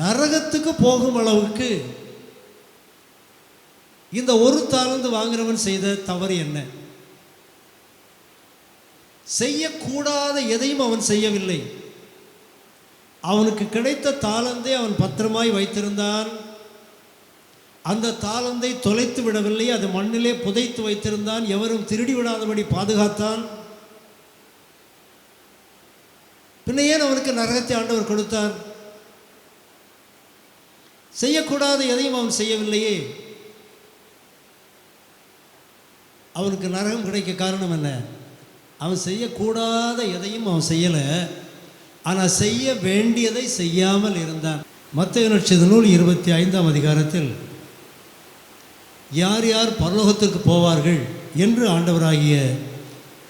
நரகத்துக்கு போகும் அளவுக்கு இந்த ஒரு தாளந்து வாங்குறவன் செய்த தவறு என்ன? செய்யக்கூடாத எதையும் அவன் செய்யவில்லை. அவனுக்கு கிடைத்த தாளந்தை அவன் பத்திரமாய் வைத்திருந்தான். அந்த தாளந்தை தொலைத்து விடவில்லை. அது மண்ணிலே புதைத்து வைத்திருந்தான். எவரும் திருடி விடாதபடி பாதுகாத்தான். பின்ன ஏன் அவனுக்கு நரகத்தை ஆண்டவர் கொடுத்தார்? செய்யக்கூடாத எதையும் அவன் செய்யவில்லையே. அவனுக்கு நரகம் கிடைக்க காரணம் என்ன? அவன் செய்யக்கூடாத எதையும் அவன் செய்யலை. ஆனால் செய்ய வேண்டியதை செய்யாமல் இருந்தான். மத்திய நட்சத்திர நூல் இருபத்தி ஐந்தாம் அதிகாரத்தில் யார் யார் பரலோகத்திற்கு போவார்கள்? என்று ஆண்டவராகிய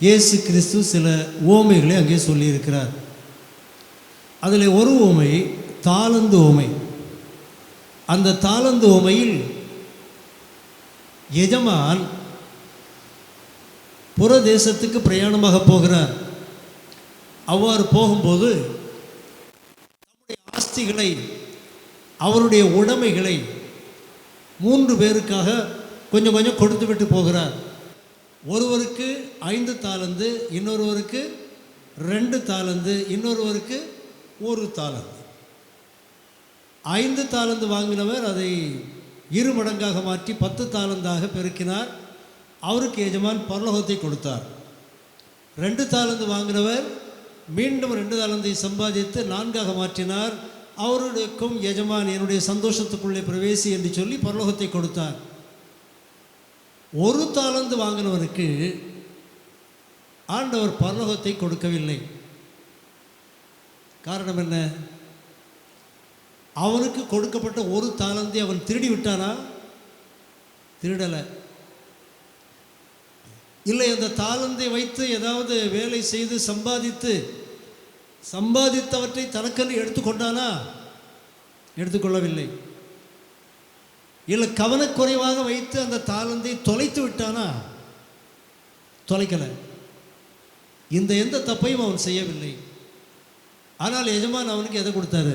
இயேசு கிறிஸ்து சில ஓமைகளை அங்கே சொல்லியிருக்கிறார். அதில் ஒரு ஓமை தாளந்து ஓமை அந்த தாளந்து உமையில் எஜமான் புற தேசத்துக்கு பிரயாணமாக போகிறார். அவ்வாறு போகும்போது தம்முடைய ஆஸ்திகளை அவருடைய உடைமைகளை மூன்று பேருக்காக கொஞ்சம் கொஞ்சம் கொடுத்து விட்டு போகிறார். ஒருவருக்கு ஐந்து தாளந்து இன்னொருவருக்கு ரெண்டு தாளந்து இன்னொருவருக்கு ஒரு தாளந்து. ஐந்து தாளந்து வாங்கினவர் அதை இரு மடங்காக மாற்றி பத்து தாளந்தாக பெருக்கினார். அவருக்கு எஜமான் பரலோகத்தை கொடுத்தார். ரெண்டு தாளந்து வாங்கினவர் மீண்டும் ரெண்டு தாளந்தை சம்பாதித்து நான்காக மாற்றினார். அவருக்கும் எஜமான் என்னுடைய சந்தோஷத்துக்குள்ளே பிரவேசி என்று சொல்லி பரலோகத்தை கொடுத்தார். ஒரு தாளந்து வாங்கினவருக்கு ஆண்டவர் பரலோகத்தை கொடுக்கவில்லை. காரணம் என்ன? அவனுக்கு கொடுக்கப்பட்ட ஒரு தாளந்தை அவன் திருடி விட்டானா? திருடலை. இல்லை அந்த தாளந்தை வைத்து ஏதாவது வேலை செய்து சம்பாதித்து சம்பாதித்தவற்றை தனக்கென்று எடுத்துக்கொண்டானா எடுத்துக்கொள்ளவில்லை இல்லை கவனக்குறைவாக வைத்து அந்த தாளந்தை தொலைத்து விட்டானா? தொலைக்கலை. இந்த எந்த தப்பையும் அவன் செய்யவில்லை. ஆனால் எஜமான் அவனுக்கு எதை கொடுத்தாரு?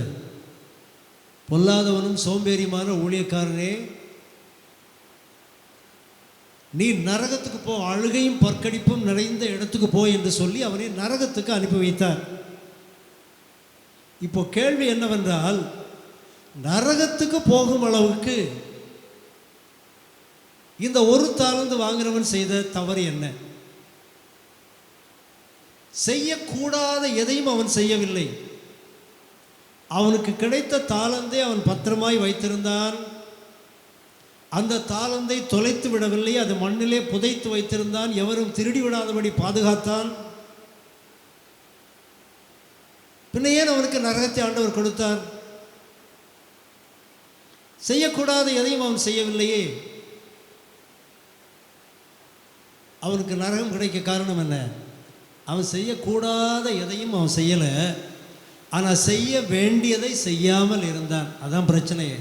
பொல்லாதவனும் சோம்பேறியுமான ஊழியக்காரனே நீ நரகத்துக்கு போ அழுகையும் பற்கடிப்பும் நிறைந்த இடத்துக்கு போ என்று சொல்லி அவனை நரகத்துக்கு அனுப்பி வைத்தார். இப்போ கேள்வி என்னவென்றால் நரகத்துக்கு போகும் அளவுக்கு இந்த ஒரு தாளந்து வாங்கினவன் செய்த தவறு என்ன? செய்யக்கூடாத எதையும் அவன் செய்யவில்லை. அவனுக்கு கிடைத்த தாளந்தை அவன் பத்திரமாய் வைத்திருந்தான். அந்த தாளந்தை தொலைத்து விடவில்லை அது மண்ணிலே புதைத்து வைத்திருந்தான் எவரும் திருடி விடாதபடி பாதுகாத்தான். பின்ன ஏன் அவனுக்கு நரகத்தை ஆண்டவர் கொடுத்தார்? செய்யக்கூடாத எதையும் அவன் செய்யவில்லையே. அவனுக்கு நரகம் கிடைக்க காரணம் என்ன? அவன் செய்யக்கூடாத எதையும் அவன் செய்யலை. ஆனால் செய்ய வேண்டியதை செய்யாமல் இருந்தான். அதான் பிரச்சனையே.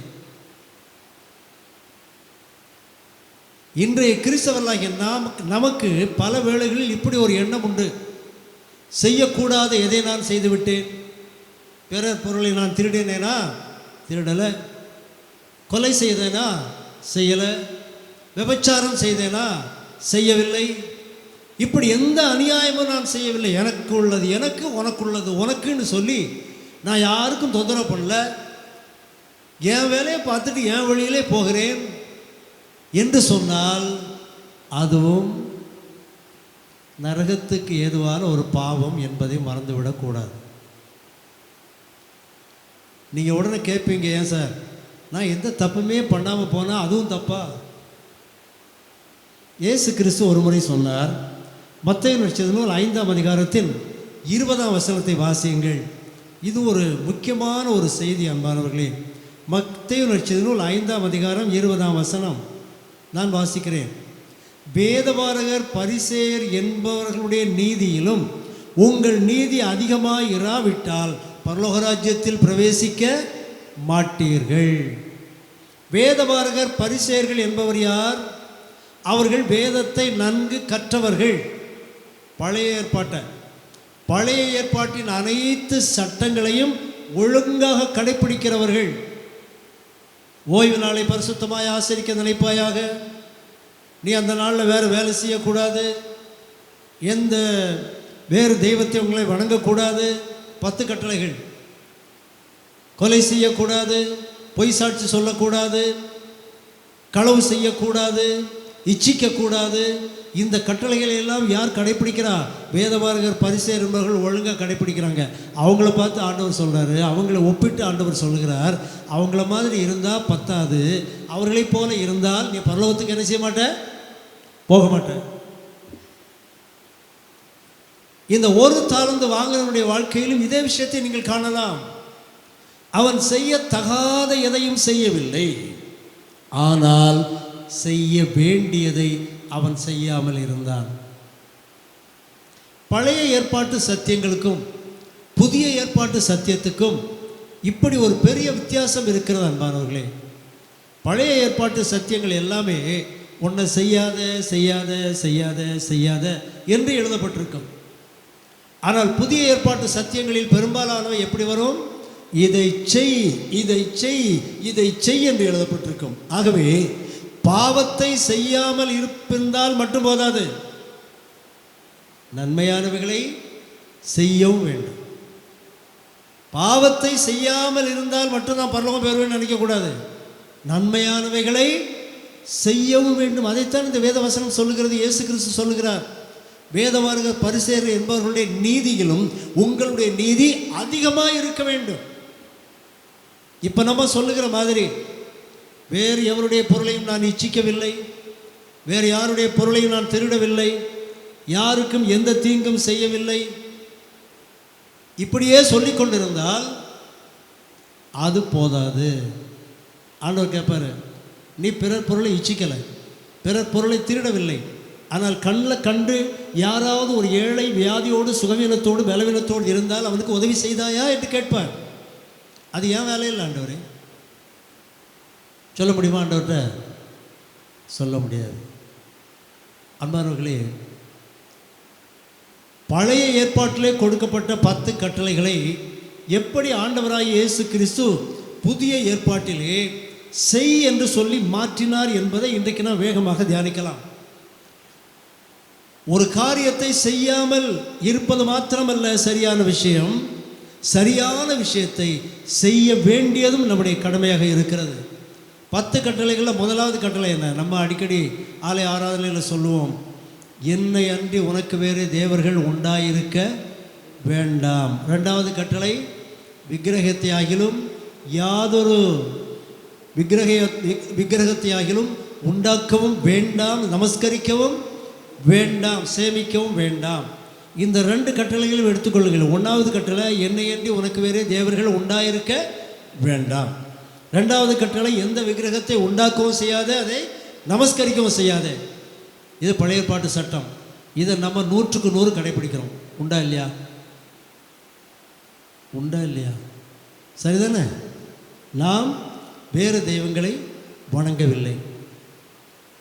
இன்றைய கிறிஸ்தவர்களாகிய நாம் நமக்கு பல வேளைகளில் இப்படி ஒரு எண்ணம் உண்டு. செய்யக்கூடாத எதை நான் செய்துவிட்டேன் பிறர் பொருளை நான் திருடினேனா? திருடலை. கொலை செய்தேனா? செய்யலை. விபச்சாரம் செய்தேனா? செய்யவில்லை. இப்படி எந்த அநியாயமும் நான் செய்யவில்லை. எனக்கு உள்ளது எனக்கு உனக்குள்ளது உனக்குன்னு சொல்லி நான் யாருக்கும் தொந்தரவு பண்ணல. என் வேலையை பார்த்துட்டு என் வழியிலே போகிறேன் என்று சொன்னால் அதுவும் நரகத்துக்கு ஏதுவான ஒரு பாவம் என்பதை மறந்துவிடக்கூடாது நீங்கள் உடனே கேட்பீங்க ஏன் சார்? நான் எந்த தப்புமே பண்ணாமல் போனால் அதுவும் தப்பா? இயேசு கிறிஸ்து ஒரு முறை சொன்னார் மத்திய நூல் ஐந்தாம் அதிகாரத்தில் இருபதாம் வசனத்தை வாசியுங்கள். இது ஒரு முக்கியமான ஒரு செய்தி அன்பானவர்களே. மத்திய நூல் ஐந்தாம் அதிகாரம் இருபதாம் வசனம். நான் வாசிக்கிறேன். வேதபாரகர் பரிசேயர் என்பவர்களுடைய நீதியிலும் உங்கள் நீதி அதிகமாக இராவிட்டால் பரலோகராஜ்யத்தில் பிரவேசிக்க மாட்டீர்கள். வேதபாரகர் பரிசேயர்கள் என்பவர் யார்? அவர்கள் வேதத்தை நன்கு கற்றவர்கள். பழைய ஏற்பாட்டை. பழைய ஏற்பாட்டின் அனைத்து சட்டங்களையும் ஒழுங்காக கடைப்பிடிக்கிறவர்கள். ஓய்வு நாளை பரிசுத்தமாய் ஆசரிக்க நினைப்பாயாக. நீ அந்த நாளில் வேறு வேலை செய்யக்கூடாது. எந்த வேறு தெய்வத்தை உங்களை வணங்கக்கூடாது. பத்து கட்டளைகள். கொலை செய்யக்கூடாது. பொய் சாட்சி சொல்லக்கூடாது. களவு செய்யக்கூடாது. இச்சிக்கக்கூடாது. இந்த கட்டளைகளை எல்லாம் யார் கடைபிடிக்கிறா வேதபாரகர் பரிசேர் என்பவர்கள் ஒழுங்காக கடைப்பிடிக்கிறாங்க. அவங்கள பார்த்து ஆண்டவர் சொல்கிறாரு அவங்கள ஒப்பிட்டு ஆண்டவர் சொல்லுகிறார். அவங்கள மாதிரி இருந்தால் பத்தாது. அவர்களைப் போல இருந்தால் நீ பரலோகத்துக்கு என்ன செய்ய மாட்ட? போக மாட்டேன் இந்த ஒரு தாழ்ந்து வாங்கினவனுடைய வாழ்க்கையிலும் இதே விஷயத்தை நீங்கள் காணலாம். அவன் செய்ய தகாத எதையும் செய்யவில்லை. ஆனால் செய்ய வேண்டியதை அவன் செய்யாமல் இருந்தான். பழைய ஏற்பாட்டு சத்தியங்களுக்கும் புதிய ஏற்பாட்டு சத்தியத்துக்கும் இப்படி ஒரு பெரிய வித்தியாசம் இருக்கிறது அன்பானவர்களே. பழைய ஏற்பாட்டு சத்தியங்கள் எல்லாமே ஒன்றை செய்யாத செய்யாத செய்யாத செய்யாத என்று எழுதப்பட்டிருக்கும். ஆனால் புதிய ஏற்பாட்டு சத்தியங்களில் பெரும்பாலானவை எப்படி வரும்? இதை செய் இதை செய் இதை செய் என்று எழுதப்பட்டிருக்கும். ஆகவே பாவத்தை செய்யாமல் இருப்பிருந்தால் மட்டும் போதாது. நன்மையானவைகளை செய்யவும் வேண்டும். பாவத்தை செய்யாமல் இருந்தால் மட்டும் நான் பரலோகம் பெறுவேன் நினைக்கக்கூடாது நன்மையானவைகளை செய்யவும் வேண்டும். அதைத்தான் இந்த வேதவசனம் சொல்லுகிறது. இயேசு கிறிஸ்து சொல்லுகிறார். வேதமார்க பரிசேர் என்பவர்களுடைய நீதியிலும் உங்களுடைய நீதி அதிகமாக இருக்க வேண்டும். இப்போ நம்ம சொல்லுகிற மாதிரி வேறு எவருடைய பொருளையும் நான் இச்சிக்கவில்லை. வேறு யாருடைய பொருளையும் நான் திருடவில்லை. யாருக்கும் எந்த தீங்கும் செய்யவில்லை. இப்படியே சொல்லிக் கொண்டிருந்தால் அது போதாது. ஆண்டவர் கேட்பாரு நீ பிறர் பொருளை இச்சிக்கலை. பிறர் பொருளை திருடவில்லை. ஆனால் கண்ணில் கண்டு யாராவது ஒரு ஏழை வியாதியோடு சுகவீனத்தோடு பலவீனத்தோடு இருந்தால் அவனுக்கு உதவி செய்தாயா? என்று கேட்பார். அது ஏன் வேலையில் ஆண்டவரே? சொல்ல முடியுமா ஆண்டவர்கிட்ட? சொல்ல முடியாது. அன்பானவர்களே பழைய ஏற்பாட்டிலே கொடுக்கப்பட்ட பத்து கட்டளைகளை எப்படி ஆண்டவராய் இயேசு கிறிஸ்து புதிய ஏற்பாட்டிலே செய் என்று சொல்லி மாற்றினார் என்பதை இன்றைக்கு நாம் வேகமாக தியானிக்கலாம். ஒரு காரியத்தை செய்யாமல் இருப்பது மாத்திரமல்ல சரியான விஷயம். சரியான விஷயத்தை செய்ய வேண்டியதும் நம்முடைய கடமையாக இருக்கிறது. பத்து கட்டளைகளில் முதலாவது கட்டளை என்ன? நம்ம அடிக்கடி ஆலை ஆராதனையில் சொல்லுவோம் என்னை அன்றி உனக்கு வேறு தேவர்கள் உண்டாயிருக்க வேண்டாம். ரெண்டாவது கட்டளை விக்கிரகத்தையாகிலும் யாதொரு விக்கிரக விக்கிரகத்தையாகிலும் உண்டாக்கவும் வேண்டாம் நமஸ்கரிக்கவும் வேண்டாம் சேமிக்கவும் வேண்டாம். இந்த ரெண்டு கட்டளைகளும் எடுத்துக்கொள்ளுங்கள். ஒன்றாவது கட்டளை என்னை அன்றி உனக்கு வேறே தேவர்கள் உண்டாயிருக்க வேண்டாம். ரெண்டாவது கட்டளை எந்த விக்கிரகத்தை உண்டாக்கவும் செய்யாத அதை நமஸ்கரிக்கவும் செய்யாத. இது பழைய ஏற்பாட்டு சட்டம். இதை நம்ம நூற்றுக்கு நூறு கடைபிடிக்கிறோம். உண்டா இல்லையா? உண்டா இல்லையா? சரிதானே? நாம் வேறு தெய்வங்களை வணங்கவில்லை.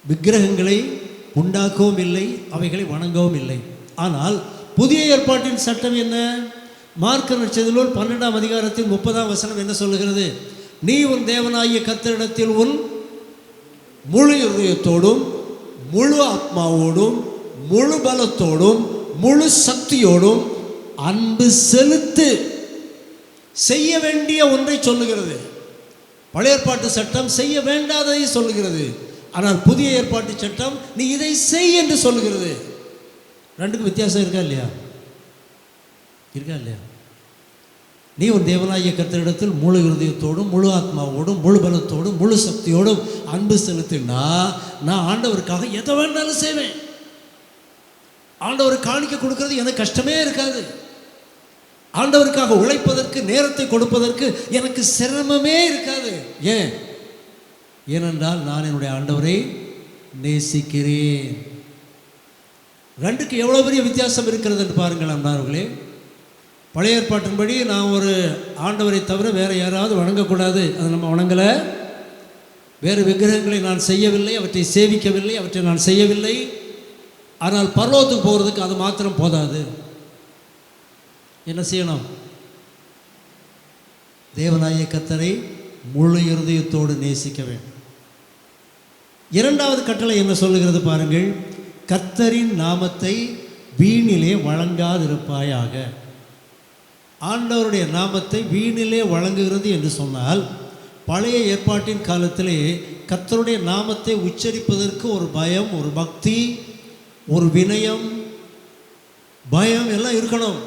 விக்கிரகங்களை உண்டாக்கவும் இல்லை அவைகளை வணங்கவும் இல்லை. ஆனால் புதிய ஏற்பாட்டின் சட்டம் என்ன? மார்க்க நட்சத்திரத்தில் பன்னெண்டாம் அதிகாரத்தின் முப்பதாம் வசனம் என்ன சொல்லுகிறது? நீ உன் தேவனாகிய கத்தரிடத்தில் உன் முழு இதயத்தோடும் முழு ஆத்மாவோடும் முழு பலத்தோடும் முழு சக்தியோடும் அன்பு செலுத்து. செய்ய வேண்டிய ஒன்றை சொல்லுகிறது. பழைய ஏற்பாட்டு சட்டம் செய்ய வேண்டாததை சொல்லுகிறது. ஆனால் புதிய ஏற்பாட்டு சட்டம் நீ இதை செய் என்று சொல்லுகிறது. ரெண்டுக்கும் வித்தியாசம் இருக்கா இல்லையா? இருக்கா இல்லையா? நீ ஒரு தேவனாகிய கர்த்தரிடத்தில் முழு இருதயத்தோடும் முழு ஆத்மாவோடும் முழு பலத்தோடும் முழு சக்தியோடும் அன்பு செலுத்தினா நான் ஆண்டவருக்காக எதை வேணாலும் செய்வேன். ஆண்டவர் காணிக்க கொடுக்கறது எனக்கு கஷ்டமே இருக்காது. ஆண்டவருக்காக உழைப்பதற்கு நேரத்தை கொடுப்பதற்கு எனக்கு சிரமமே இருக்காது. ஏன்? ஏனென்றால் நான் என்னுடைய ஆண்டவரை நேசிக்கிறேன். ரெண்டுக்கு எவ்வளோ பெரிய வித்தியாசம் இருக்கிறது என்று பாருங்கள் அன்பார்களே. பழைய ஏற்பாட்டின்படி நான் ஒரு ஆண்டவரை தவிர வேறு யாராவது வணங்கக்கூடாது. அதை நம்ம வணங்கலை. வேறு விக்கிரகங்களை நான் செய்யவில்லை அவற்றை சேவிக்கவில்லை அவற்றை நான் செய்யவில்லை. ஆனால் பர்வத்துக்கு போகிறதுக்கு அது மாத்திரம் போதாது. என்ன செய்யணும்? தேவநாய கத்தரை முழு இருதயத்தோடு நேசிக்க வேண்டும். இரண்டாவது கட்டளை என்ன சொல்லுகிறது பாருங்கள்? கத்தரின் நாமத்தை வீணிலே வழங்காதிருப்பாயாக. ஆண்டவருடைய நாமத்தை வீணிலே வழங்குகிறது என்று சொன்னால் பழைய ஏற்பாட்டின் காலத்திலே கர்த்தருடைய நாமத்தை உச்சரிப்பதற்கு ஒரு பயம் ஒரு பக்தி ஒரு வினயம் பயம் எல்லாம் இருக்கணும்.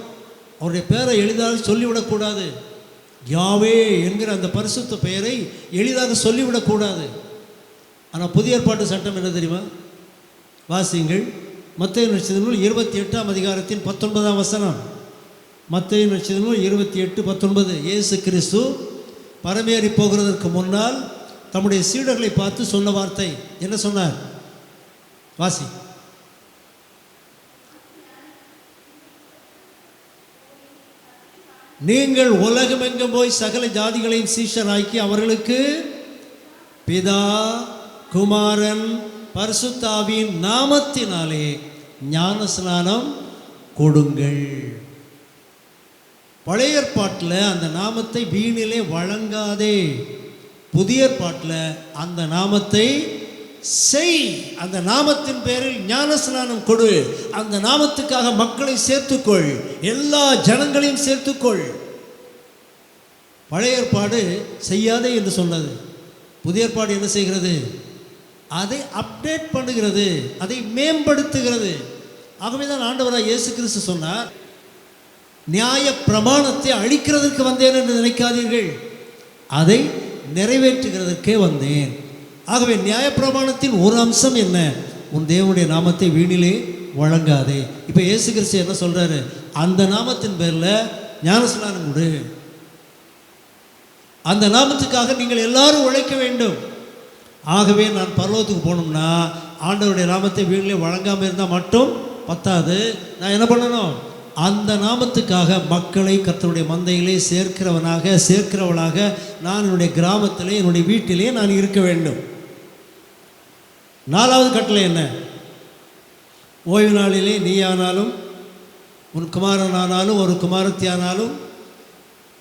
அவருடைய பேரை எளிதாக சொல்லிவிடக்கூடாது யாவே என்கிற அந்த பரிசுத்த பெயரை எளிதாக சொல்லிவிடக்கூடாது ஆனால் புதிய ஏற்பாட்டு சட்டம் என்ன தெரியுமா? வாசிங்கள் மத்திய நட்சத்திர இருபத்தி எட்டாம் அதிகாரத்தின் பத்தொன்பதாம் வசனம். மத்திய நட்சத்திர இருபத்தி எட்டு பத்தொன்பது இயேசு கிறிஸ்து பரமேறி போகிறதற்கு முன்னால் தம்முடைய சீடர்களை பார்த்து சொன்ன வார்த்தை. என்ன சொன்னார்? வாசி. நீங்கள் உலகமெங்கும் போய் சகல ஜாதிகளையும் சீஷராக்கி அவர்களுக்கு பிதா குமாரன் பரிசுத்தாவின் நாமத்தினாலே ஞான ஸ்நானம் கொடுங்கள். பழைய ஏற்பாட்டில் அந்த நாமத்தை வீணிலே வழங்காதே. புதிய ஏற்பாட்டில் அந்த நாமத்தை செய். அந்த நாமத்தின் பேரில் ஞானஸ்நானம் கொடு. அந்த நாமத்துக்காக மக்களை சேர்த்துக்கொள். எல்லா ஜனங்களையும் சேர்த்துக்கொள். பழைய ஏற்பாடு செய்யாதே என்று சொன்னது. புதிய ஏற்பாடு என்ன செய்கிறது? அதை அப்டேட் பண்ணுகிறது. அதை மேம்படுத்துகிறது. ஆகவே தான் ஆண்டவராக இயேசு கிறிஸ்து சொன்னார் நியாய பிரமாணத்தை அழிக்கிறதற்கு வந்தேன் என்று நினைக்காதீர்கள். அதை நிறைவேற்றுகிறதற்கே வந்தேன். ஆகவே நியாயப்பிரமாணத்தின் ஒரு அம்சம் என்ன? உன் தேவனுடைய நாமத்தை வீணிலே வழங்காதே. இப்போ இயேசு கிறிஸ்து என்ன சொல்கிறாரு அந்த நாமத்தின் பேரில் ஞானஸ்நானம் கொடு. அந்த நாமத்துக்காக நீங்கள் எல்லாரும் உழைக்க வேண்டும். ஆகவே நான் பர்வத்துக்கு போகணும்னா ஆண்டவருடைய நாமத்தை வீணிலே வழங்காமல் இருந்தால் மட்டும் பத்தாது. நான் என்ன பண்ணணும்? அந்த நாமத்துக்காக மக்களை கர்த்தருடைய மந்தையிலே சேர்க்கிறவனாக சேர்க்கிறவளாக நான் என்னுடைய கிராமத்திலே என்னுடைய வீட்டிலே நான் இருக்க வேண்டும். நாலாவது கட்டளை என்ன? ஓய்வு நாளிலே நீயானாலும் உன் குமாரனானாலும் ஒரு குமாரத்தியானாலும்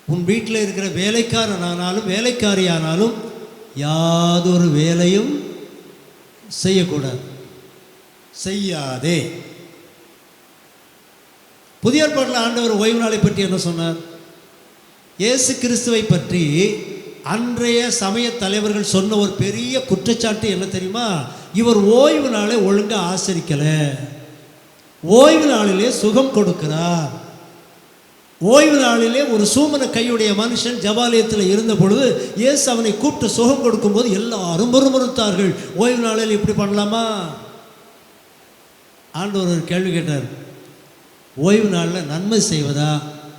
உன் வீட்டில் இருக்கிற வேலைக்காரனானாலும் வேலைக்காரியானாலும் யாதொரு வேலையும் செய்யக்கூடாது. செய்யாதே. புதிய ஏற்பாட்டில் ஆண்டவர் ஓய்வு நாளை பற்றி என்ன சொன்னார்? இயேசு கிறிஸ்துவை பற்றி அன்றைய சமய தலைவர்கள் சொன்ன ஒரு பெரிய குற்றச்சாட்டு என்ன தெரியுமா? இவர் ஓய்வு நாளை ஒழுங்காக ஆசரிக்கலை. ஓய்வு நாளிலே சுகம் கொடுக்கிறார். ஓய்வு நாளிலே ஒரு சூமன கையுடைய மனுஷன் ஜபாலயத்தில் இருந்த பொழுது இயேசு அவனை கூப்பிட்டு சுகம் கொடுக்கும்போது எல்லாரும் முறுமுறுத்தார்கள். ஓய்வு நாளில் இப்படி பண்ணலாமா? ஆண்டவர் ஒரு கேள்வி கேட்டார். ஓய்வு நாளில் நன்மை செய்வதா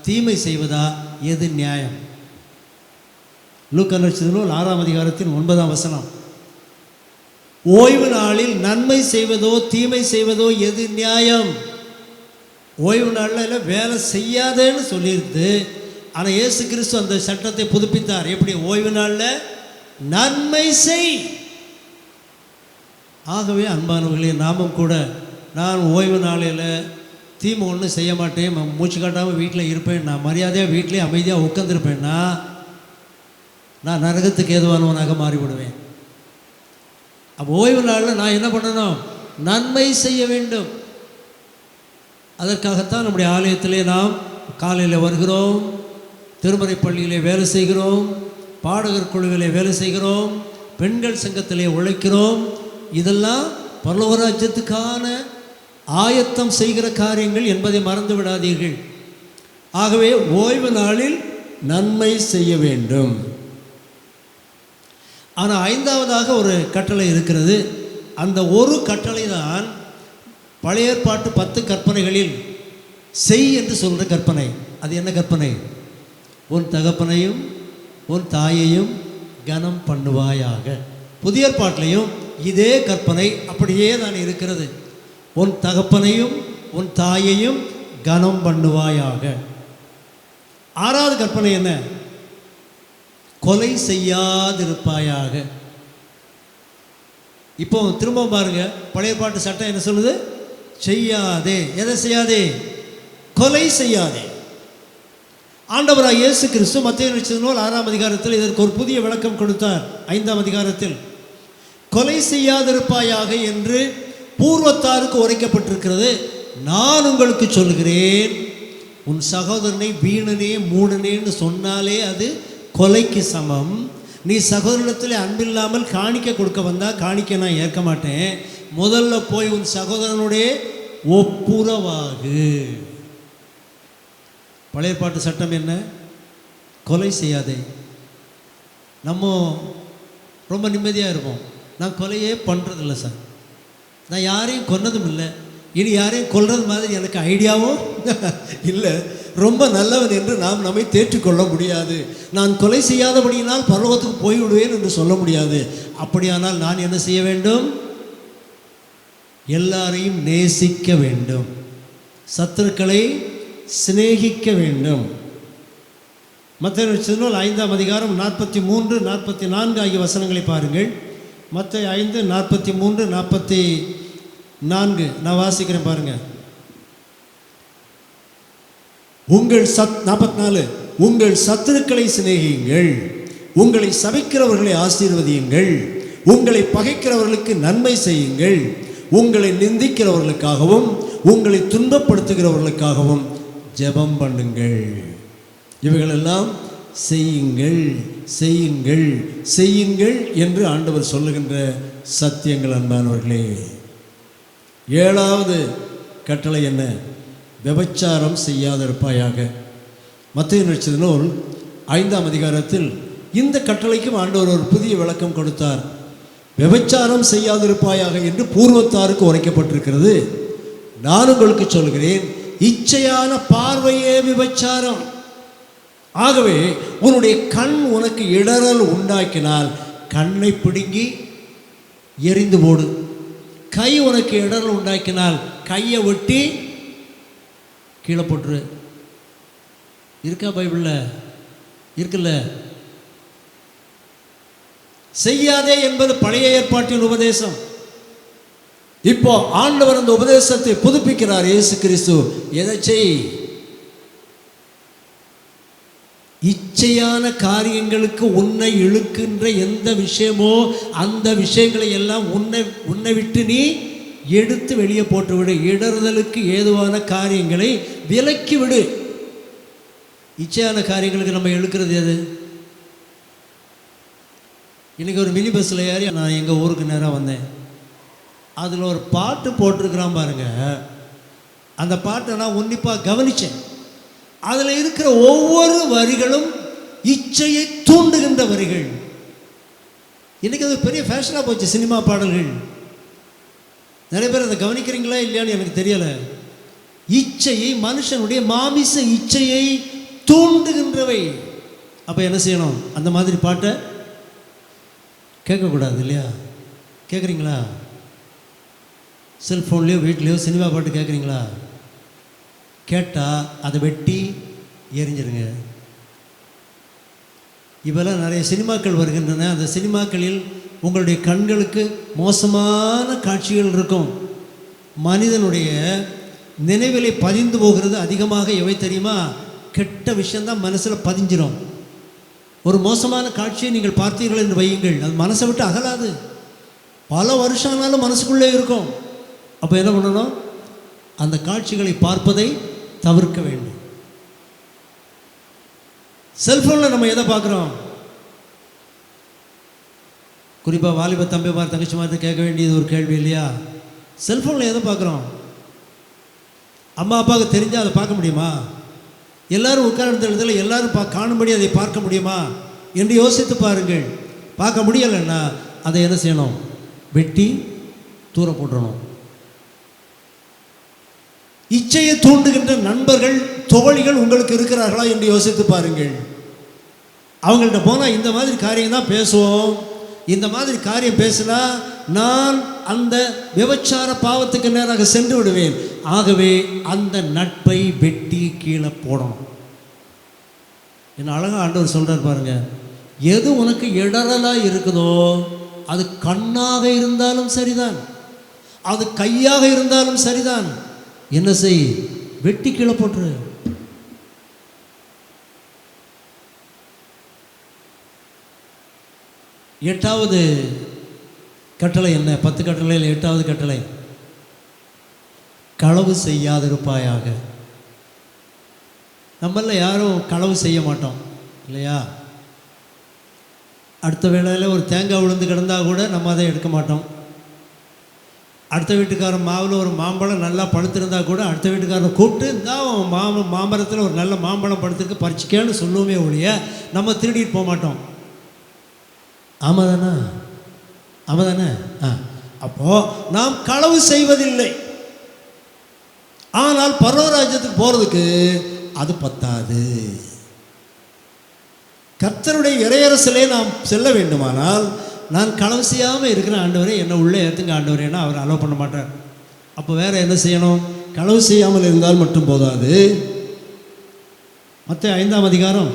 தீமை செய்வதா எது நியாயம்? லூக்கா நூல் ஆறாம் அதிகாரத்தின் ஒன்பதாம் வசனம். ஓய்வு நாளில் நன்மை செய்வதோ தீமை செய்வதோ எது நியாயம்? ஓய்வு நாளில் இல்லை வேலை செய்யாதேன்னு சொல்லியிருந்து ஆனால் இயேசு கிறிஸ்து அந்த சட்டத்தை புதுப்பித்தார். எப்படி? ஓய்வு நாளில் நன்மை செய். ஆகவே அன்பானவர்களே நாமும் கூட நான் ஓய்வு நாளில் தீமை ஒன்றும் செய்ய மாட்டேன். மூச்சு காட்டாமல் வீட்டில் இருப்பேன். நான் மரியாதையாக வீட்டிலே அமைதியாக உட்காந்துருப்பேன்னா நான் நரகத்துக்கு ஏதுவானவனாக மாறிவிடுவேன். அப்போ ஓய்வு நாளில் நான் என்ன பண்ணணும்? நன்மை செய்ய வேண்டும். அதற்காகத்தான் நம்முடைய ஆலயத்திலே நாம் காலையில் வருகிறோம். திருமறை பள்ளியிலே வேலை செய்கிறோம். பாடகர் குழுவிலே வேலை செய்கிறோம். பெண்கள் சங்கத்திலே உழைக்கிறோம். இதெல்லாம் பல்லவராஜ்யத்துக்கான ஆயத்தம் செய்கிற காரியங்கள் என்பதை மறந்து விடாதீர்கள் ஆகவே ஓய்வு நாளில் நன்மை செய்ய வேண்டும். ஆனால் ஐந்தாவதாக ஒரு கட்டளை இருக்கிறது. அந்த ஒரு கட்டளை தான் பழைய ஏற்பாட்டு பத்து கற்பனைகளில் செய் என்று சொல்கிற கற்பனை. அது என்ன கற்பனை? உன் தகப்பனையும் உன் தாயையும் கனம் பண்ணுவாயாக. புதிய ஏற்பாட்டிலையும் இதே கற்பனை அப்படியே தான் இருக்கிறது. உன் தகப்பனையும் உன் தாயையும் கனம் பண்ணுவாயாக. ஆறாவது கற்பனை என்ன? கொலை செய்யாதிருப்பாயாக. இப்போ திரும்ப பாருங்க பழைய பாட்டு சட்டம் என்ன சொல்லுது? செய்யாதே. எதை செய்யாதே? கொலை செய்யாதே. ஆண்டவராக இயேசு கிறிஸ்து மத்திய நூல் ஆறாம் அதிகாரத்தில் இதற்கு ஒரு புதிய விளக்கம் கொடுத்தார் ஐந்தாம் அதிகாரத்தில். கொலை செய்யாதிருப்பாயாக என்று பூர்வத்தாருக்கு உரைக்கப்பட்டிருக்கிறது. நான் உங்களுக்கு சொல்கிறேன். உன் சகோதரனை வீணனே மூடனேன்னு சொன்னாலே அது கொலைக்கு சமம். நீ சகோதரத்தில் அன்பில்லாமல் காணிக்க கொடுக்க வந்தால் காணிக்க நான் ஏற்க மாட்டேன். முதல்ல போய் உன் சகோதரனுடைய ஒப்புரவாகு. பழைய பாட்டு சட்டம் என்ன? கொலை செய்யாதே. நம்ம ரொம்ப நிம்மதியாக இருப்போம். நான் கொலையே பண்ணுறதில்ல சார். நான் யாரையும் கொன்னதும் இல்லை இனி யாரையும் கொல்றது மாதிரி எனக்கு ஐடியாவும் இல்லை. ரொம்ப நல்லவன் என்று நாம் நம்மை தேற்றிக்கொள்ள முடியாது. நான் கொலை செய்யாதபடியினால் பரலோகத்துக்கு போய்விடுவேன் என்று சொல்ல முடியாது. அப்படியானால் நான் என்ன செய்ய வேண்டும்? எல்லாரையும் நேசிக்க வேண்டும். சத்துருக்களை சிநேகிக்க வேண்டும். மற்ற நூல் ஐந்தாம் அதிகாரம் நாற்பத்தி மூன்று நாற்பத்தி நான்கு ஆகிய வசனங்களை பாருங்கள். மற்ற ஐந்து நாற்பத்தி மூன்று நாற்பத்தி நான்கு. நான் வாசிக்கிறேன் பாருங்க. உங்கள் சத் நாற்பத்தி நாலு உங்கள் சத்துருக்களை சிநேகியுங்கள். உங்களை சபிக்கிறவர்களை ஆசீர்வதியுங்கள். உங்களை பகைக்கிறவர்களுக்கு நன்மை செய்யுங்கள். உங்களை நிந்திக்கிறவர்களுக்காகவும் உங்களை துன்பப்படுத்துகிறவர்களுக்காகவும் ஜெபம் பண்ணுங்கள். இவைகளெல்லாம் செய்யுங்கள். செய்யுங்கள் செய்யுங்கள் என்று ஆண்டவர் சொல்லுகின்ற சத்தியங்கள் அன்பானவர்களே. ஏழாவது கட்டளை என்ன? விபச்சாரம் செய்யாதிருப்பாயாக. மத்திய நிச்சய நூல் ஐந்தாம் அதிகாரத்தில் இந்த கட்டளைக்கும் ஆண்டவர் ஒரு புதிய விளக்கம் கொடுத்தார். விபச்சாரம் செய்யாதிருப்பாயாக என்று பூர்வத்தாருக்கு உரைக்கப்பட்டிருக்கிறது. நான் உங்களுக்கு சொல்கிறேன் இச்சையான பார்வையே விபச்சாரம். ஆகவே உன்னுடைய கண் உனக்கு இடறல் உண்டாக்கினால் கண்ணை பிடுங்கி எரிந்து போடு. கை உனக்கு இடரல் உண்டாக்கினால் கையை வெட்டி கீழே போட்டுரு. இருக்கா பைபிளில்? இருக்குல்ல? செய்யாதே என்பது பழைய ஏற்பாட்டின் உபதேசம். இப்போ ஆண்டவர் அந்த உபதேசத்தை புதுப்பிக்கிறார் இயேசு கிறிஸ்து. எதை செய்? இச்சையான காரியங்களுக்கு உன்னை இழுக்கின்ற எந்த விஷயமோ அந்த விஷயங்களை எல்லாம் உன்னை உன்னை விட்டு நீ எடுத்து வெளியே போட்டு விடு இடறுதலுக்கு ஏதுவான காரியங்களை விலக்கி விடு. இச்சையான காரியங்களுக்கு நம்ம இழுக்கிறது எது? இன்றைக்கி ஒரு மினி பஸ்ஸில் ஏறி நான் எங்கள் ஊருக்கு நேராக வந்தேன். அதில் ஒரு பாட்டு போட்டிருக்கிறான் பாருங்க. அந்த பாட்டை நான் உன்னிப்பாக கவனித்தேன் அதில் இருக்கிற ஒவ்வொரு வரிகளும் இச்சையை தூண்டுகின்ற வரிகள். இன்னைக்கு அது பெரிய ஃபேஷனாக போச்சு சினிமா பாடல்கள். நிறைய பேர் அதை கவனிக்கிறீங்களா இல்லையான்னு எனக்கு தெரியலை. இச்சையை மனுஷனுடைய மாமிச இச்சையை தூண்டுகின்றவை. அப்போ என்ன செய்யணும்? அந்த மாதிரி பாட்டை கேட்கக்கூடாது இல்லையா? கேட்குறீங்களா செல்ஃபோன்லேயோ வீட்லேயோ சினிமா பாட்டு கேட்குறீங்களா கேட்டால் அதை வெட்டி எரிஞ்சிருங்க. இப்போல்லாம் நிறைய சினிமாக்கள் வருகின்றன. அந்த சினிமாக்களில் உங்களுடைய கண்களுக்கு மோசமான காட்சிகள் இருக்கும். மனிதனுடைய நினைவிலை பதிந்து போகிறது அதிகமாக எவை தெரியுமா? கெட்ட விஷயந்தான் மனசில் பதிஞ்சிரும். ஒரு மோசமான காட்சியை நீங்கள் பார்த்தீர்கள் என்று வையுங்கள். அது மனசை விட்டு அகலாது. பல வருஷம் ஆனாலும் மனசுக்குள்ளே இருக்கும். அப்போ என்ன பண்ணணும்? அந்த காட்சிகளை பார்ப்பதை தவிர்க்க வேண்டும். செல்ஃபோனில் நம்ம எதை பார்க்குறோம்? குறிப்பாக வாலிப தம்பிமார் தங்கச்சிமார்ட்ட கேட்க வேண்டியது ஒரு கேள்வி இல்லையா? செல்ஃபோனில் எதை பார்க்குறோம்? அம்மா அப்பாவுக்கு தெரிஞ்சால் அதை பார்க்க முடியுமா? எல்லாரும் உட்கார்ந்த இடத்துல எல்லாரும் பா காணும்படி அதை பார்க்க முடியுமா? என்று யோசித்து பாருங்கள். பார்க்க முடியலைன்னா அதை என்ன செய்யணும்? வெட்டி தூர போட்டுறணும். இச்சையை தூண்டுகின்ற நண்பர்கள் தோழிகள் உங்களுக்கு இருக்கிறார்களா என்று யோசித்து பாருங்கள். அவங்கள்ட்ட போனால் இந்த மாதிரி காரியம் தான் பேசுவோம். இந்த மாதிரி காரியம் பேசினா நான் அந்த விபச்சார பாவத்துக்கு நேராக சென்று விடுவேன். ஆகவே அந்த நட்பை வெட்டி கீழே போடணும். என்ன அழகாக ஆண்டவர் சொல்கிறார் பாருங்க. எது உனக்கு இடரலாக இருக்குதோ அது கண்ணாக இருந்தாலும் சரிதான். அது கையாக இருந்தாலும் சரிதான். என்ன செய்? வெட்டி கீழே போட்டுரு. எட்டாவது கட்டளை என்ன? பத்து கட்டளையில் எட்டாவது கட்டளை? களவு செய்யாதிருப்பாயாக. நம்மள யாரும் களவு செய்ய மாட்டோம் இல்லையா? அடுத்த வேளையில் ஒரு தேங்காய் விழுந்து கிடந்தால் கூட நம்ம அதை எடுக்க மாட்டோம். அடுத்த வீட்டுக்காரன் மாவில் ஒரு மாம்பழம் நல்லா படுத்திருந்தா கூட அடுத்த வீட்டுக்காரனை கூப்பிட்டு இருந்தால் மாம மாமரத்தில் ஒரு நல்ல மாம்பழம் படுத்துருக்கு பறிச்சிக்கேன்னு சொல்லுவோமே ஒழிய நம்ம திருடிட்டு போக மாட்டோம். ஆமாம் தானே ஆமாம் தானே ஆ. அப்போது நாம் களவு செய்வதில்லை. ஆனால் பரவராஜ்யத்துக்கு போகிறதுக்கு அது பத்தாது. கர்த்தருடைய இறையரசிலே நாம் செல்ல வேண்டுமானால் நான் களவு செய்யாமல் இருக்கிற ஆண்டவரே என்னை உள்ளே ஏற்றுங்க ஆண்டவரேன்னா அவர் அலோவ் பண்ண மாட்டார். அப்போ வேறு என்ன செய்யணும்? களவு செய்யாமல் இருந்தால் மட்டும் போதாது. மற்ற ஐந்தாம் அதிகாரம்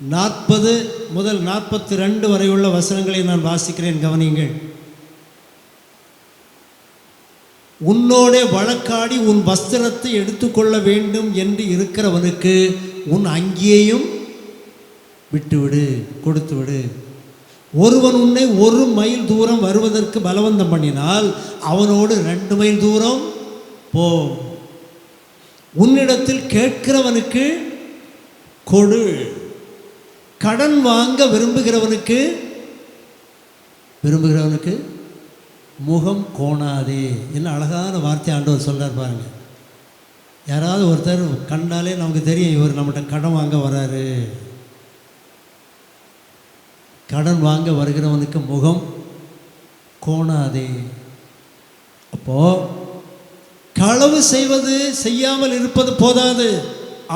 நாற்பது முதல் நாற்பத்தி ரெண்டு வரையுள்ள வசனங்களை நான் வாசிக்கிறேன் கவனியுங்கள். உன்னோடே வழக்காடி உன் வஸ்திரத்தை எடுத்துக்கொள்ள வேண்டும் என்று இருக்கிறவனுக்கு உன் அங்கேயும் விட்டுவிடு கொடுத்துவிடு. ஒருவன் உன்னை ஒரு மைல் தூரம் வருவதற்கு பலவந்தம் பண்ணினால் அவனோடு ரெண்டு மைல் தூரம் போ. உன்னிடத்தில் கேட்கிறவனுக்கு கொடு. கடன் வாங்க விரும்புகிறவனுக்கு விரும்புகிறவனுக்கு முகம் கோணாதே என்ன அழகான வார்த்தை ஆண்டவர் சொல்கிறார் பாருங்க. யாராவது ஒருத்தர் கண்டாலே நமக்கு தெரியும் இவர் நம்மகிட்ட கடன் வாங்க வராரு. கடன் வாங்க வருகிறவனுக்கு முகம் கோணாதே. அப்போது களவு செய்வது செய்யாமல் இருப்பது போதாது.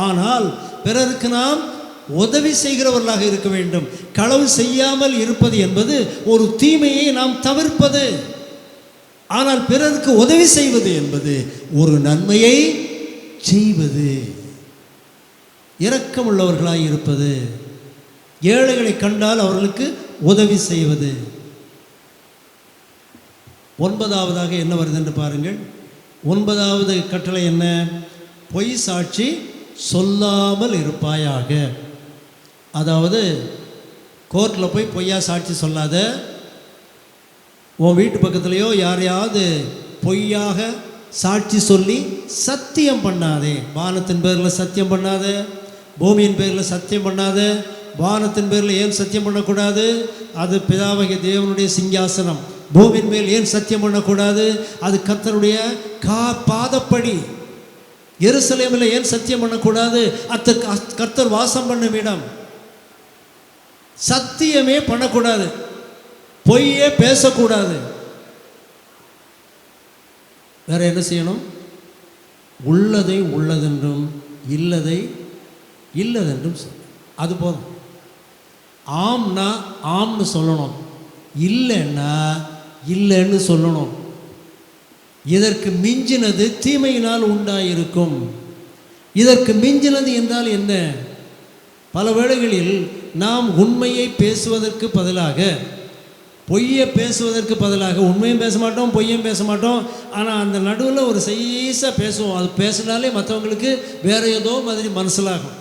ஆனால் பிறருக்கு நாம் உதவி செய்கிறவர்களாக இருக்க வேண்டும். களவு செய்யாமல் இருப்பது என்பது ஒரு தீமையை நாம் தவிர்ப்பது. ஆனால் பிறருக்கு உதவி செய்வது என்பது ஒரு நன்மையை செய்வது. இரக்கமுள்ளவர்களாக இருப்பது. ஏழைகளை கண்டால் அவர்களுக்கு உதவி செய்வது. ஒன்பதாவதாக என்ன வருது என்று பாருங்கள். ஒன்பதாவது கட்டளை என்ன? பொய் சாட்சி சொல்லாமல் இருப்பாயாக. அதாவது கோர்ட்டில் போய் பொய்யா சாட்சி சொல்லாத உன் வீட்டு பக்கத்துலேயோ யாரையாவது பொய்யாக சாட்சி சொல்லி சத்தியம் பண்ணாதே. வானத்தின் பேரில் சத்தியம் பண்ணாத. பூமியின் பேரில் சத்தியம் பண்ணாத. வானத்தின் பேரில் ஏன் சத்தியம் பண்ணக்கூடாது? அது பிதாவகி தேவனுடைய சிங்காசனம். பூமியின் மேல் ஏன் சத்தியம் பண்ணக்கூடாது? அது கத்தருடைய கா பாதப்படி எருசலேமில் ஏன் சத்தியம் பண்ணக்கூடாது? அத்த கர்த்தர் வாசம் பண்ணும் இடம். சத்தியமே பண்ணக்கூடாது. பொய்யே பேசக்கூடாது. வேற என்ன செய்யணும்? உள்ளதை உள்ளதென்றும் இல்லதை இல்லதென்றும் சொல் அது போதும். ஆம்னா ஆம்னு சொல்லணும். இல்லைன்னா இல்லைன்னு சொல்லணும். இதற்கு மிஞ்சினது தீமையினால் உண்டாயிருக்கும். இதற்கு மிஞ்சினது என்றால் என்ன? பல வேளைகளில் நாம் உண்மையை பேசுவதற்கு பதிலாக பொய்யை பேசுவதற்கு பதிலாக உண்மையும் பேச மாட்டோம் பொய்யும் பேச மாட்டோம் ஆனால் அந்த நடுவில் ஒரு சைஸாக பேசுவோம். அது பேசினாலே மற்றவங்களுக்கு வேற ஏதோ மாதிரி மனசிலாகும்.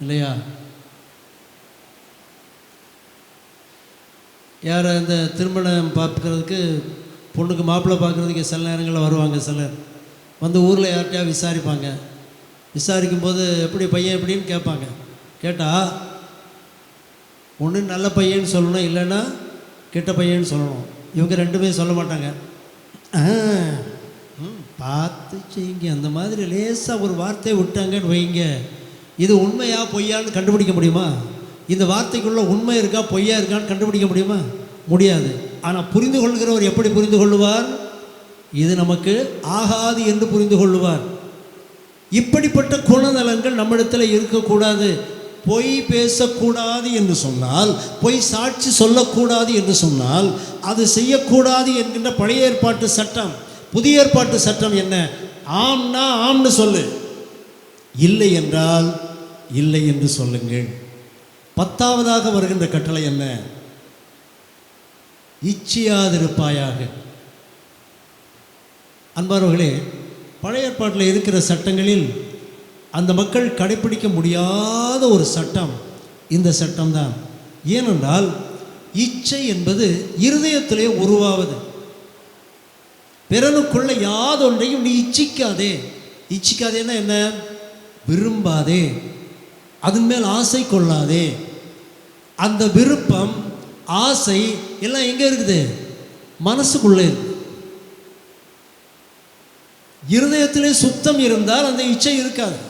இல்லையா? யார் அந்த திருமணம் பார்க்குறதுக்கு பொண்ணுக்கு மாப்பிள்ளை பார்க்குறதுக்கு சில நேரங்களில் வருவாங்க சிலர். வந்து ஊரில் யார்கிட்டயா விசாரிப்பாங்க. விசாரிக்கும் போது எப்படி பையன் எப்படின்னு கேட்பாங்க. கேட்டால் ஒன்று நல்ல பையன்னு சொல்லணும் இல்லைன்னா கெட்ட பையன்னு சொல்லணும். இவங்க ரெண்டுமே சொல்ல மாட்டாங்க. பார்த்து செய்யுங்க. அந்த மாதிரி லேசாக ஒரு வார்த்தையை விட்டாங்கன்னு வைங்க. இது உண்மையா பொய்யான்னு கண்டுபிடிக்க முடியுமா? இந்த வார்த்தைக்குள்ள உண்மை இருக்கா பொய்யா இருக்கான்னு கண்டுபிடிக்க முடியுமா? முடியாது. ஆனால் புரிந்து கொள்கிறவர் எப்படி புரிந்து கொள்ளுவார் இது நமக்கு ஆகாது என்று புரிந்து கொள்ளுவார் இப்படிப்பட்ட குணநலங்கள் நம்மிடத்தில் இருக்கக்கூடாது. பொய் பேசக்கூடாது என்று சொன்னால் பொய் சாட்சி சொல்லக்கூடாது என்று சொன்னால் அது செய்யக்கூடாது என்கின்ற பழைய ஏற்பாட்டு சட்டம் புதிய ஏற்பாட்டு சட்டம் என்ன? ஆம்னா ஆம்னு சொல்லு. இல்லை என்றால் இல்லை என்று சொல்லுங்கள். பத்தாவதாக வருகின்ற கட்டளை என்ன? இச்சியாதிருப்பாயாக. அன்பார்களே பழைய ஏற்பாட்டில் இருக்கிற சட்டங்களில் அந்த மக்கள் கடைப்பிடிக்க முடியாத ஒரு சட்டம் இந்த சட்டம்தான். ஏனென்றால் இச்சை என்பது இருதயத்திலே உருவாவது. பிறனுக்குள்ள யாதொன்றையும் நீ இச்சிக்காதே. இச்சிக்காதேன்னா என்ன? விரும்பாதே. அதன் மேல் ஆசை கொள்ளாதே. அந்த விருப்பம் ஆசை எல்லாம் எங்கே இருக்குது? மனசுக்குள்ளே இருக்கு. இருதயத்திலே சுத்தம் இருந்தால் அந்த இச்சை இருக்காது.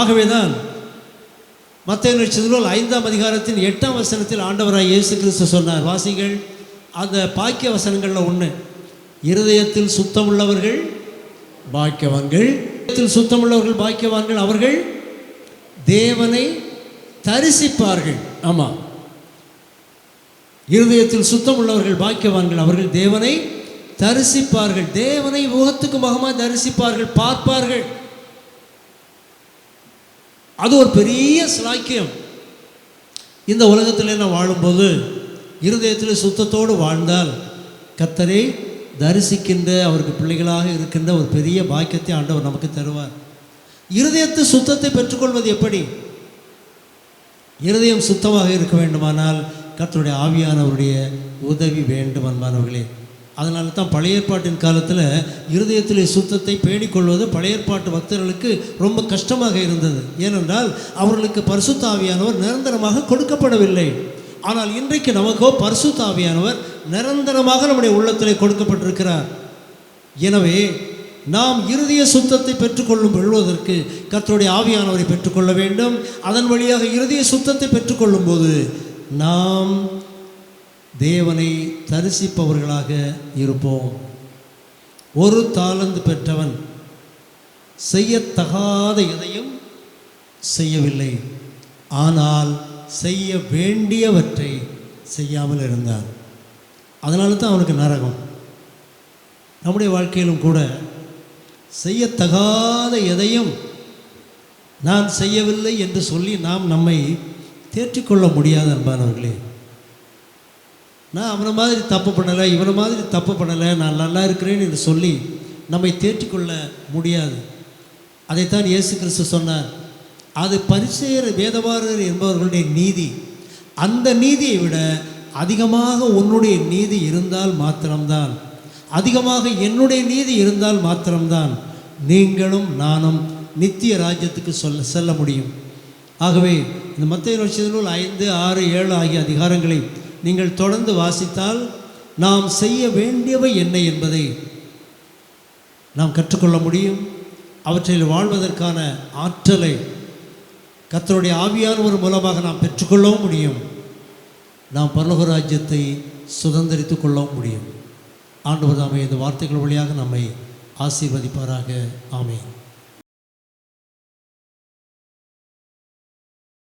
ஆகவேதான் மத்திய நட்சத்திரம் ஐந்தாம் அதிகாரத்தின் எட்டாம் வசனத்தில் ஆண்டவராய் இயேசு கிறிஸ்து சொன்னார். வாசிகள் அந்த பாக்கிய வசனங்களில் ஒன்று இருதயத்தில் சுத்தமுள்ளவர்கள் பாக்கியவான்கள் இருதயத்தில் பாக்கியவான்கள் அவர்கள் தேவனை தரிசிப்பார்கள். ஆமாம் இருதயத்தில் சுத்தம் உள்ளவர்கள் பாக்கியவான்கள் அவர்கள் தேவனை தரிசிப்பார்கள். தேவனை முகத்துக்கு முகமாக தரிசிப்பார்கள் பார்ப்பார்கள். அது ஒரு பெரிய சிலாக்கியம். இந்த உலகத்தில் நான் வாழும்போது இருதயத்தில் சுத்தத்தோடு வாழ்ந்தால் கத்தரை தரிசிக்கின்ற அவருக்கு பிள்ளைகளாக இருக்கின்ற ஒரு பெரிய பாக்கியத்தை ஆண்டவர் நமக்கு தருவார். இருதயத்து சுத்தத்தை பெற்றுக்கொள்வது எப்படி? இருதயம் சுத்தமாக இருக்க வேண்டுமானால் கத்தருடைய ஆவியானவருடைய உதவி வேண்டும் அன்பானவர்களே. அதனால தான் பழைய ஏற்பாட்டின் காலத்தில் இருதயத்திலே சுத்தத்தை பேணிக்கொள்வது பழைய ஏற்பாட்டு பக்தர்களுக்கு ரொம்ப கஷ்டமாக இருந்தது. ஏனென்றால் அவர்களுக்கு பரிசுத்தாவியானவர் நிரந்தரமாக கொடுக்கப்படவில்லை. ஆனால் இன்றைக்கு நமக்கோ பரிசுத்தாவியானவர் நிரந்தரமாக நம்முடைய உள்ளத்திலே கொடுக்கப்பட்டிருக்கிறார். எனவே நாம் இருதய சுத்தத்தை பெற்றுக்கொள்ளும் கொள்வதற்கு கத்தருடைய ஆவியானவரை பெற்றுக்கொள்ள வேண்டும். அதன் வழியாக இருதய சுத்தத்தை பெற்றுக்கொள்ளும் போது நாம் தேவனை தரிசிப்பவர்களாக இருப்போம். ஒரு தாளந்து பெற்றவன் செய்யத்தகாத எதையும் செய்யவில்லை. ஆனால் செய்ய வேண்டியவற்றை செய்யாமல் இருந்தார் அதனால தான் அவனுக்கு நரகம். நம்முடைய வாழ்க்கையிலும் கூட செய்யத்தகாத எதையும் நான் செய்யவில்லை என்று சொல்லி நாம் நம்மை தேற்றிக்கொள்ள முடியாது அன்பானவர்களே. நான் அவனை மாதிரி தப்பு பண்ணலை இவனை மாதிரி தப்பு பண்ணலை நான் நல்லா இருக்கிறேன் என்று சொல்லி நம்மை தேற்றிக்கொள்ள முடியாது. அதைத்தான் இயேசு கிறிஸ்து சொன்னார். அது பரிசெயர் வேதவாரர் என்பவர்களுடைய நீதி. அந்த நீதியை விட அதிகமாக உன்னுடைய நீதி இருந்தால் மாத்திரம்தான். அதிகமாக என்னுடைய நீதி இருந்தால் மாத்திரம்தான். நீங்களும் நானும் நித்திய ராஜ்யத்துக்கு சொல்ல செல்ல முடியும். ஆகவே இந்த மத்திய நூல் ஐந்து ஆறு ஏழு ஆகிய அதிகாரங்களை நீங்கள் தொடர்ந்து வாசித்தால் நாம் செய்ய வேண்டியவை என்ன என்பதை நாம் கற்றுக்கொள்ள முடியும். அவற்றில் வாழ்வதற்கான ஆற்றலை கத்தருடைய ஆவியானவர் மூலமாக நாம் பெற்றுக்கொள்ளவும் முடியும். நாம் பரலோக ராஜ்யத்தை சுதந்திரித்து கொள்ளவும் முடியும். ஆண்டவர் தாமே இந்த வார்த்தைகள் வழியாக நம்மை ஆசீர்வதிப்பாராக. ஆமேன்.